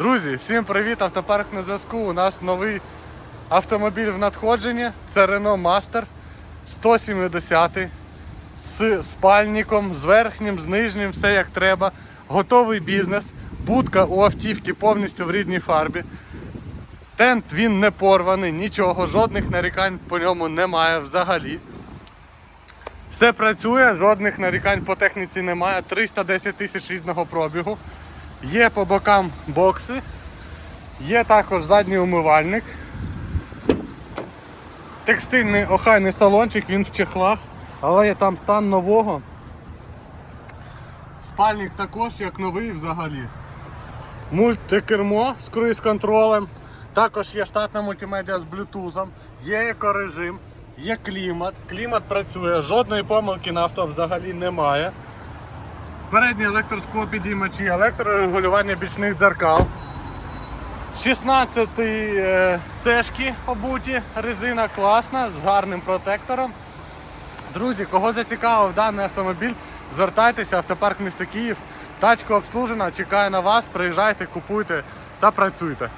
Друзі, всім привіт! Автопарк на зв'язку. У нас новий автомобіль в надходженні. Це Renault Master 170 з спальником, з верхнім, з нижнім, все як треба. Готовий бізнес. Будка у автівки повністю в рідній фарбі. Тент він не порваний, нічого, жодних нарікань по ньому немає взагалі. Все працює, жодних нарікань по техніці немає. 310 тисяч рідного пробігу. Є по бокам бокси, є також задній умивальник. Текстильний охайний салончик, він в чехлах, але є там стан нового. Спальник також як новий взагалі. Мультикермо з круїз-контролем. Також є штатна мультимедіа з блютузом, є екорежим, є клімат. Клімат працює, жодної помилки на авто взагалі немає. Передні електросклопідіймачі, електрорегулювання бічних дзеркал. 16 е, цешки обуті, резина класна, з гарним протектором. Друзі, кого зацікавив даний автомобіль, звертайтеся, автопарк міста Київ. Тачка обслужена, чекає на вас, приїжджайте, купуйте та працюйте.